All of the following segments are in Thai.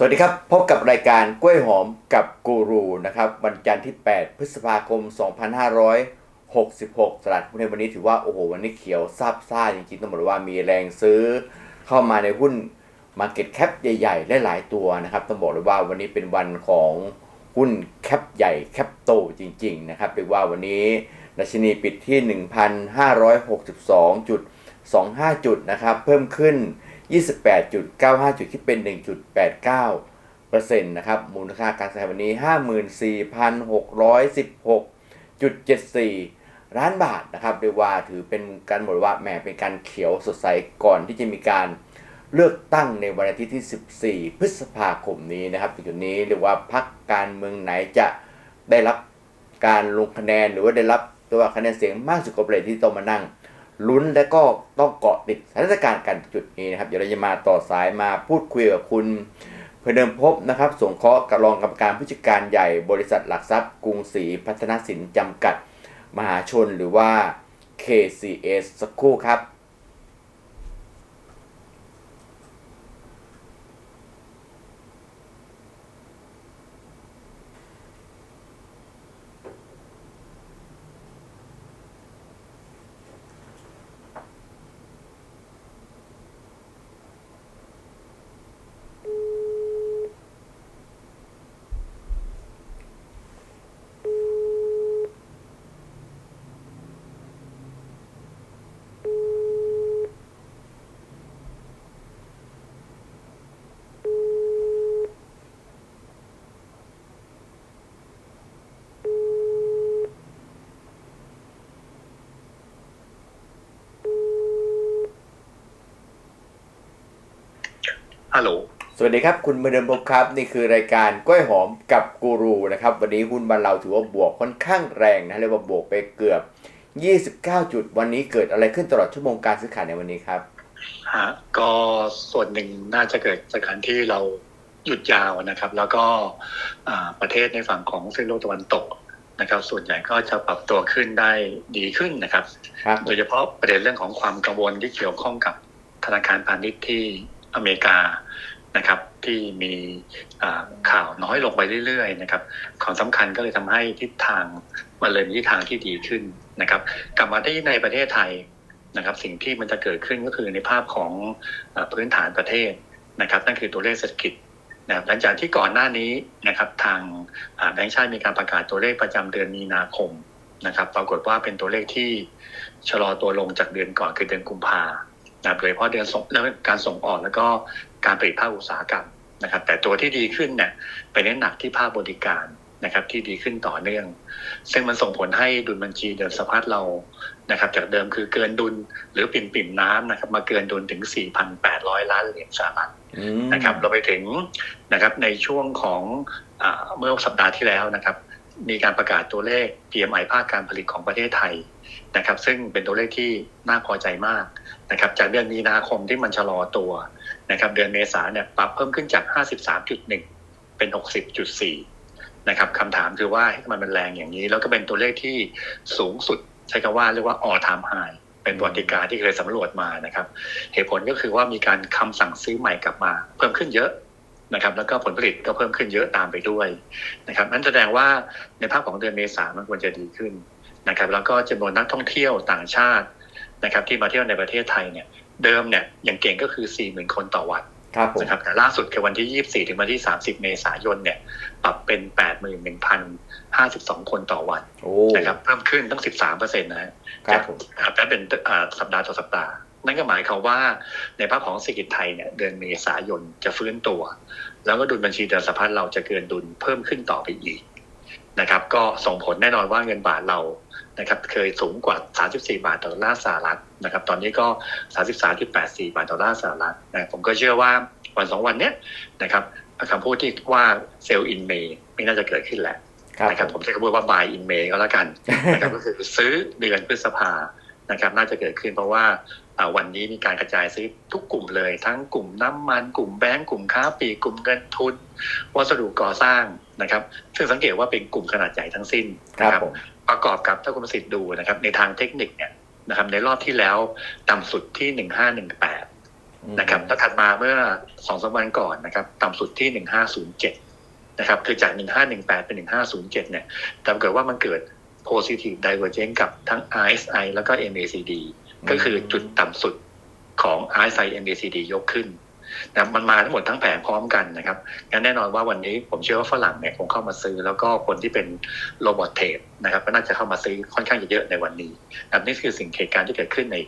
สวัสดีครับ พบกับรายการกล้วยหอมกับกูรูนะครับวันจันทร์ที่ 8 พฤษภาคม 2566 ตลาดหุ้นในวันนี้ถือว่า โอ้โห วันนี้เขียวซาบซ่าจริงๆ ต้องบอกเลยว่ามีแรงซื้อเข้ามาในหุ้น Market Cap ใหญ่ๆหลายตัวนะครับ ต้องบอกเลยว่าวันนี้เป็นวันของหุ้นแคปใหญ่แคปโตจริงๆ นะครับเรียกว่าวันนี้ดัชนีปิดที่ 1,562.25 จุดนะครับเพิ่มขึ้น 28.95 จุดคิดเป็น 1.89%นะครับมูลค่าการซื้อขายวันนี้ 54,616.74 ล้านบาทนะครับเรียกว่าถือเป็นการบอกว่าแหมเป็นการเขียวสดใสก่อนที่จะมีการเลือกตั้งในวันอาทิตย์ที่ 14 พฤษภาคมนี้นะครับจุดนี้เรียกว่าพักการเมืองไหนจะได้รับการลงคะแนนหรือว่าได้รับตัวคะแนนเสียงมากสุดก็เป็นที่ต้องมานั่ง ลุ้นและก็ต้องเกาะติดสถานการณ์กันจุดนี้นะครับ เดี๋ยวเราจะมาต่อสายมาพูดคุยกับคุณเพเดิมพบนะครับสงเคราะห์กับรองกรรมการผู้จัดการใหญ่บริษัทหลักทรัพย์ กรุงศรีพัฒนสินจำกัด มหาชนหรือว่า KCS สักครู่ครับ ฮัลโหล สวัสดีครับ คุณเพเดิมพบครับ นี่คือรายการกล้วยหอมกับกูรูนะครับ วันนี้หุ้นบ้านเราถือว่าบวกค่อนข้างแรงนะเรียกว่าบวกไปเกือบ 29 จุด วันนี้เกิดอะไรขึ้นตลอดชั่วโมงการซื้อขายในวันนี้ครับฮะก็ส่วนหนึ่งน่าจะเกิดจากการที่เราหยุดยาวนะครับ แล้วก็อ่าประเทศในฝั่งของซีโลกตะวันตกนะครับ ส่วนใหญ่ก็จะปรับตัวขึ้นได้ดีขึ้นนะครับครับ โดยเฉพาะประเด็นเรื่องของความกังวลที่เกี่ยวข้องกับธนาคารพาณิชย์ที่ อเมริกานะครับที่มีข่าวน้อยลงไปเรื่อยๆนะครับความสำคัญก็เลยทำให้ทิศทางมันเลยมีทิศทางที่ดีขึ้นนะครับ กลับมาที่ในประเทศไทยนะครับ สิ่งที่มันจะเกิดขึ้นก็คือในภาพของอพื้นฐานประเทศนะครับ นั่นคือตัวเลขเศรษฐกิจนะครับหลังจากที่ก่อนหน้านี้นะครับทางแบงก์ชาติมีการประกาศตัวเลขประจำเดือนมีนาคมนะครับ ปรากฏว่าเป็นตัวเลขที่ชะลอตัวลงจากเดือนก่อนคือเดือนกุมภานะ ครับโดยเฉพาะเดือนส่งเรื่องการส่งออกแล้วก็การผลิตภาคอุตสาหกรรมนะครับ แต่ตัวที่ดีขึ้นเนี่ยไปเน้นหนักที่ภาคบริการนะครับ ที่ดีขึ้นต่อเนื่อง ซึ่งมันส่งผลให้ดุลบัญชีเดินสะพัดเรานะครับ จากเดิมคือเกินดุลหรือปิ่มปิ่มๆน้ำนะครับ มาเกินดุลถึง 4,800 ล้านเหรียญสหรัฐอืมนะครับ เราไปถึงนะครับในช่วงของอาเมื่อสัปดาห์ที่แล้วนะครับ มีการประกาศตัวเลข PMI ภาคการผลิตของประเทศไทย นะครับ ซึ่งเป็นตัวเลขที่น่าพอใจมากนะครับ จากเดือนมีนาคมที่มันชะลอตัวนะครับ เดือนเมษาเนี่ยปรับเพิ่มขึ้นจาก 53.1 เป็น 60.4 นะครับคำถามคือว่าทำไมมันแรงอย่างนี้ แล้วก็เป็นตัวเลขที่สูงสุดใช้คำว่าเรียกว่า all time high เป็นประวัติการที่เคยสำรวจมานะครับ เหตุผลก็คือว่ามีการคำสั่งซื้อใหม่กลับมา เพิ่มขึ้นเยอะนะครับแล้วก็ผลผลิตก็เพิ่มขึ้นเยอะตามไปด้วยนะครับนั่นแสดงว่าในภาพของเดือนเมษามันควรจะดีขึ้น นะครับแล้วก็จำนวนนักท่องเที่ยวต่างชาตินะครับที่มาเที่ยวในประเทศไทยเนี่ยเดิมเนี่ยอย่างเก่งก็คือ 40,000 คนต่อวันครับผมนะครับแต่ล่าสุดคือวันที่ 24 ถึงวันที่ 30 เมษายนเนี่ยปรับเป็น 81,052 คนต่อวันโอ้นะครับเพิ่มขึ้นตั้ง 13เปอร์เซ็นต์นะฮะครับผมอ่าแต่เป็นอ่าสัปดาห์ต่อสัปดาห์ นั่นก็หมายความว่าในภาพของเศรษฐกิจไทยเนี่ยเดือนเมษายนจะฟื้นตัว แล้วก็ดุลบัญชีเดินสะพัดเราจะเกินดุลเพิ่มขึ้นต่อไปอีก นะครับ ก็ส่งผลแน่นอนว่าเงินบาทเรานะครับเคยสูงกว่า 34 บาทต่อดอลลาร์สหรัฐนะครับ ตอนนี้ก็ 33.84 บาทต่อดอลลาร์สหรัฐนะผมก็เชื่อว่าวันสองวันเนี้ยนะครับคำพูดที่ว่าเซลล์อินเมย์ไม่น่าจะเกิดขึ้นแหละครับนะครับผผมมใช้คำพูดว่า buy in May ก็แล้วกันนะครับก็คือซื้อเดือนพฤษภา นะครับน่าจะเกิดขึ้นเพราะว่าอ่าวันนี้มีการกระจายซื้อทุกกลุ่มเลย ทั้งกลุ่มน้ำมันกลุ่มแบงก์กลุ่มค้าปลีกกลุ่มเงินทุน วัสดุก่อสร้างนะครับ ซึ่งสังเกตว่าเป็นกลุ่มขนาดใหญ่ทั้งสิ้นครันะบผมประกอบกับถ้าคุณประสิทธิ์ดูนะครับ ในทางเทคนิคเนี่ยนะครับ ในรอบที่แล้วต่ำสุดที่หนึ่งห้าหนึ่งแปดนะครับแล้วถัดมาเมื่อสองสามวันก่อนนะครับ ต่ำสุดที่หนึ่งห้าศูนย์เจ็ดนะครับคือจากหนึ่งห้าหนึ่งแปดเป็นหนึ่งห้าศูนย์เจ็ดเนี่ยแต่ปรากฏว่ามันเกิด positive divergence กับทั้ง RSI แล้วก็ MACD ก็คือจุดต่ำสุดของ RSI MACD ยกขึ้นนะมันมาทั้งหมดทั้งแผงพร้อมกันนะครับงั้นแน่นอนว่าวันนี้ผมเชื่อว่าฝรั่งเนี่ยคงเข้ามาซื้อ แล้วก็คนที่เป็นโรบอทเทรดนะครับ ก็น่าจะเข้ามาซื้อค่อนข้างจะเยอะในวันนี้นะครับนี่คือสิ่งเหตุการณ์ที่เกิดขึ้นใน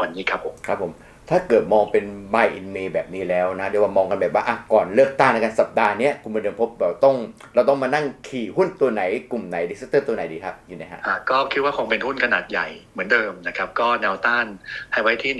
วันนี้ครับผมครับผม ถ้าเกิดมองเป็น buy in May แบบนี้แล้วนะ เดี๋ยวว่ามองกันแบบว่าอะก่อนเลือกตั้งในกันสัปดาห์เนี้ยคุณบรรเดิมพบแบบต้อง เราต้องมานั่งขี่หุ้นตัวไหนกลุ่มไหนดิสเตอร์ตัวไหนดีครับอยู่ในฮะอ่าก็คิดว่าคงเป็นหุ้นขนาดใหญ่เหมือนเดิมนะครับ ก็แนวต้านให้ไว้ที่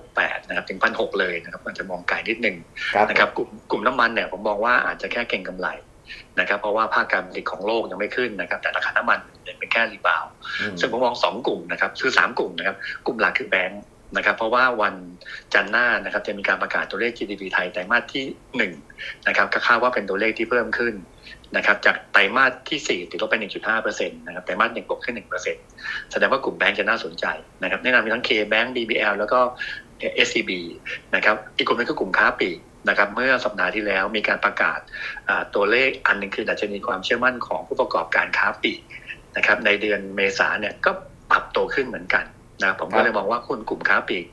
1568 นะครับถึงพันหเลยนะครับมันจะมองไกลนิดนึงครับนะครับกลุ่มกลุ่มน้ำมันเนี่ยผมมองว่าอาจจะแค่เก็งกำไรนะครับเพราะว่าภาคการผลิตของโลกยังไม่ขึ้นนะครับ แต่ราคาน้ำมันเนี่ยเป็นแค่รีบาวด์อืมซึ่งผมมองสองกลุ่มนะครับคือสามกลุ่มนะครับ กลุ่มหลักคือแบงค์ นะครับเพราะว่าวันจันทร์หน้านะครับจะมีการประกาศตัวเลข GDP ไทยไตรมาสที่หนึ่งนะครับก็คาดว่าเป็นตัวเลขที่เพิ่มขึ้นนะครับจากไตรมาสที่สี่ติดลบไป 1.5เปอร์เซ็นต์นะครับไตรมาสหนึ่งบวกขึ้น1เปอร์เซ็นต์แสดงว่ากลุ่มแบงค์จะน่าสนใจนะครับแนะนำมีทั้ง K Bank BBL แล้วก็ SCB นะครับอีกกลุ่มหนึงก็กลุ่มค้าปลีกนะครับเมื่อสัปดาห์ที่แล้วมีการประกาศตัวเลขอันหนึงคือดัชนีความเชื่อมั่นของผู้ประกอบการค้าปลีกนะครับในเดือนเมษาเนี่ยก็ปรับตัวขึ้นเหมือนกัน นะผมก็เลยมองว่าคุณกลุ่มค้าปลีก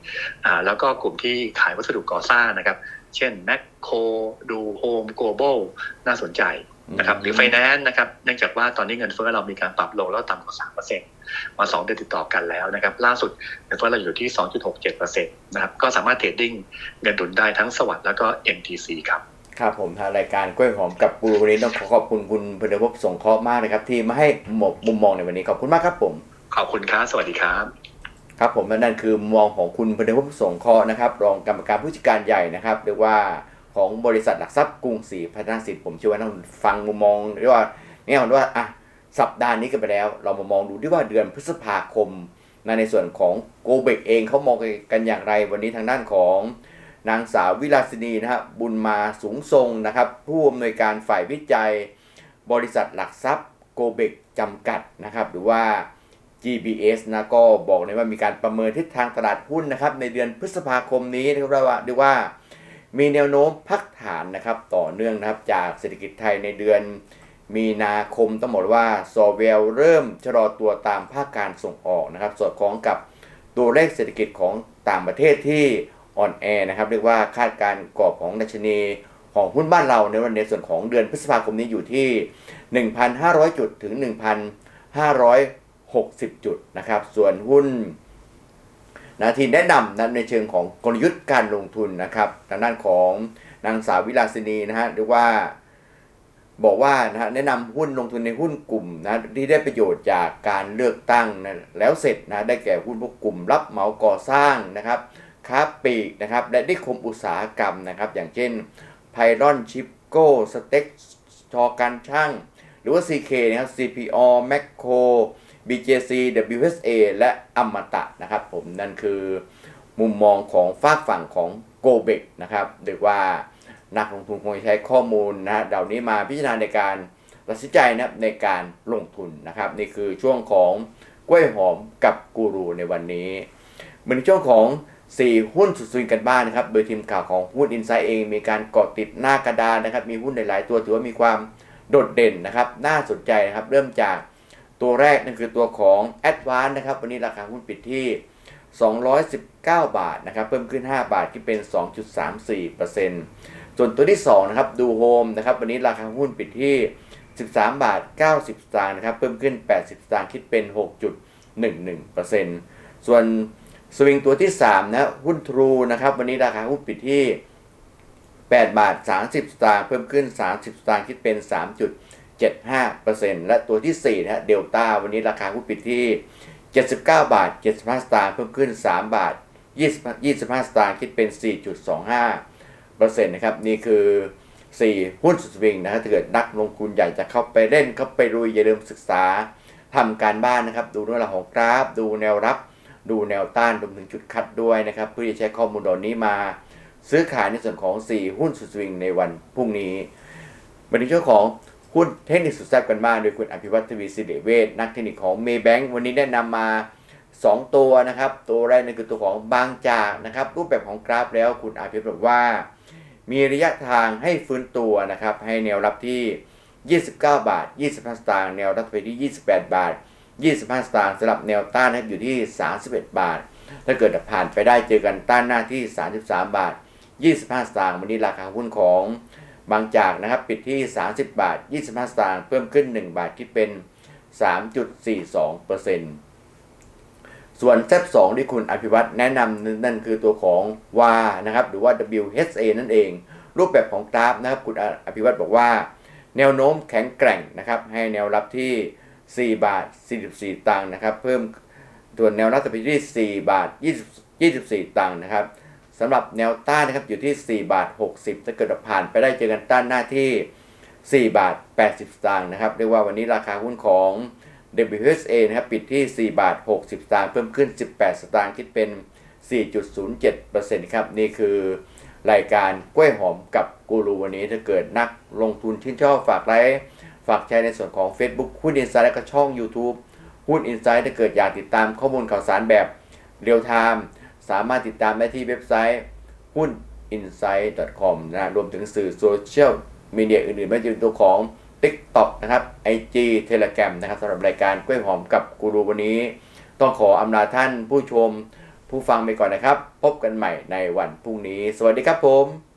อ่าแล้วก็กลุ่มที่ขายวัสดุก่อสร้างนะครับ เช่นแมคโครดูโฮมโกลบอลน่าสนใจนะครับหรือไฟแนนซ์นะครับเนื่องจากว่าตอนนี้เงินเฟ้อเรามีการปรับลงแล้วต่ำกว่า3%มา2เดือนติดต่อกันแล้วนะครับ ล่าสุดเงินเฟ้อเราอยู่ที่2.67%นะครับก็สามารถเทรดดิ้งเงินทุนได้ทั้งสวัสด์แล้วก็ MTC ครับครับผมทางรายการกล้วยหอมกับกูรูวันนี้ต้องขอขอบคุณคุณพลเดิมพบสงเคราะห์มากนะครับ ที่มาให้หมกมุมมองในวันนี้ขอบคุณมากครับผม ขอบคุณครับสวัสดีครับ ครับผมนั่นคือมองของคุณพเดิมพบสงเคราะห์นะครับ รองกรรมการผู้จัดการใหญ่นะครับเรียกว่าของบริษัทหลักทรัพย์กรุงศรีพัฒนาสิทธิ์ผมเชื่อว่าท่านฟังมุมมองเรียกว่าเนี่ยว่าอะสัปดาห์นี้กันไปแล้ว เรามามองดูที่ว่าเดือนพฤษภาคมนะในส่วนของโกเบกเองเขามองกันอย่างไร วันนี้ทางด้านของนางสาววิลาสินีนะครับบุญมาสูงทรงนะครับ ผู้อำนวยการฝ่ายวิจัย บริษัทหลักทรัพย์โกเบกจำกัดนะครับ หรือว่า GBS นะก็บอกเลยว่ามีการประเมินทิศทางตลาดหุ้นนะครับในเดือนพฤษภาคมนี้นะครับเรียกว่าเรียกว่ามีแนวโน้มพักฐานนะครับต่อเนื่องนะครับจากเศรษฐกิจไทยในเดือนมีนาคมต้องบอกว่าซอเวลเริ่มชะลอตัวตามภาคการส่งออกนะครับ สอดคล้องกับตัวเลขเศรษฐกิจของต่างประเทศที่อ่อนแอนะครับเรียกว่าคาดการกรอบของดัชนีของหุ้นบ้านเราในวันในส่วนของเดือนพฤษภาคมนี้อยู่ที่ 1,500 จุดถึง 60 จุดนะครับ ส่วนหุ้นนะที่แนะนำนะในเชิงของกลยุทธ์การลงทุนนะครับทางด้านของนางสาววิลาสินีนะฮะหรือว่าบอกว่านะฮะแนะนำหุ้นลงทุนในหุ้นกลุ่มนะที่ได้ประโยชน์จากการเลือกตั้งนะแล้วเสร็จนะได้แก่หุ้นพวกกลุ่ม รับเหมาก่อสร้างนะครับค้าปลีกนะครับและนิคมอุตสาหกรรมนะครับ อย่างเช่นไพรอนชิปโก้สเต็กชอการช่าง หรือว่า CK นะครับ CPO m a c c o BJC WSA และอมตะนะครับผมนั่นคือมุมมองของฝากฝั่งของ g o b e c นะครับเรียกว่านักลงทุนคงจะใช้ข้อมูลนะเหล่านี้มาพิจารณาในการตัดสินใจนะครับในการลงทุนนะครับ นี่คือช่วงของกล้วยหอมกับกูรูในวันนี้เหมือนช่วงของ 4 หุ้นสุดสวิงกันบ้างนะครับ โดยทีมข่าวของหุ้นอินไซด์เองมีการเกาะติดหน้ากระดานนะครับ มีหุ้นหลาย ๆ ตัวถือว่ามีความโดดเด่นนะครับ น่าสนใจนะครับ เริ่มจาก ตัวแรกนั่นคือตัวของ a d v a n c e นะครับวันนี้ราคาหุ้นปิดที่ 219 บาทนะครับเพิ่มขึ้น 5 บาทที่เป็น 2.34%ส่วนตัวที่2นะครับดูโฮมนะครับวันนี้ราคาหุ้นปิดที่ 13 บาท 90 สตางค์นะครับเพิ่มขึ้น 80 สตางค์คิดเป็น 6.11%ส่วนสวิงตัวที่3นะหุ้นทรูนะครับวันนี้ราคาหุ้นปิดที่8บาท 30 สตางค์เพิ่มขึ้น 30 สตางค์คิดเป็น 75%และตัวที่ 4 นะฮะเดลต้าวันนี้ราคาหุ้นปิดที่ 79 บาท 75 สตางค์เพิ่มขึ้น 3 บาท 20 25 สตางค์คิดเป็น 4.25เปอร์เซ็นต์นะครับนี่คือ 4 หุ้นสุดสวิงนะครับถ้าเกิดนักลงทุนอยากจะเข้าไปเล่นเข้าไปรุยอย่าลืมศึกษาทำการบ้านนะครับ ดูเรื่องราวของกราฟ ดูแนวรับ ดูแนวต้านรวมถึงจุดคัดด้วยนะครับ เพื่อจะใช้ข้อมูลเหล่านี้มาซื้อขายในส่วนของ 4 หุ้นสุดสวิงในวันพรุ่งนี้มาถึงช่วงของ หุ้นเทคนิคสุดแซ่บกันบ้างโดยคุณอภิวัตทวีสิริเวชนักเทคนิคของเมย์แบงค์วันนี้แนะนำมา 2 ตัวนะครับ ตัวแรกนั่นคือตัวของบางจากนะครับ รูปแบบของกราฟแล้วคุณอภิบอกว่า มีระยะทางให้ฟื้นตัวนะครับ ให้แนวรับที่ 29 บาท 25 สตางค์แนวรับไปที่ 28 บาท 25 สตางค์สำหรับแนวต้านนะครับอยู่ที่ 31 บาท ถ้าเกิดผ่านไปได้เจอกันต้านหน้าที่ 33 บาท 25 สตางค์วันนี้ราคาหุ้นของ บางจากนะครับปิดที่ 30 บาท 25 สตางค์เพิ่มขึ้น 1 บาทคิดเป็น 3.42%ส่วนเซตสองที่คุณอภิวัตรแนะนำนั่นคือตัวของวานะครับหรือว่า WHA นั่นเอง รูปแบบของกราฟนะครับคุณอภิวัตรบอกว่า แนวโน้มแข็งแกร่งนะครับให้แนวรับที่ 4 บาท 44 ตังค์นะครับเพิ่มส่วนแนวรับจะไปที่ 4 บาท 20 24 ตังค์นะครับ สำหรับแนวต้านนะครับอยู่ที่ 4 บาท 60 ถ้าเกิดผ่านไปได้เจอกันต้านหน้าที่ 4 บาท 80สตางค์นะครับเรียกว่าวันนี้ราคาหุ้นของ WHA นะครับปิดที่ 4 บาท 60 สตางค์เพิ่มขึ้น 18 สตางค์คิดเป็น 4.07%ครับนี่คือรายการกล้วยหอมกับกูรูวันนี้ถ้าเกิดนักลงทุนชื่นชอบฝากไลค์ฝากแชร์ในส่วนของ Facebook หุ้นอินไซด์และก็ช่อง YouTube หุ้นอินไซด์ถ้าเกิดอยากติดตามข้อมูลข่าวสารแบบเรียลไทม์ สามารถติดตามได้ที่เว็บไซต์หุ้น insight.com นะฮะรวมถึงสื่อโซเชียลมีเดียอื่นๆไม่ว่าจะเป็นตัวของ TikTok นะครับ IG Telegram นะครับสำหรับรายการกล้วยหอมกับกูรูวันนี้ ต้องขออำลาท่านผู้ชมผู้ฟังไปก่อนนะครับ พบกันใหม่ในวันพรุ่งนี้ สวัสดีครับผม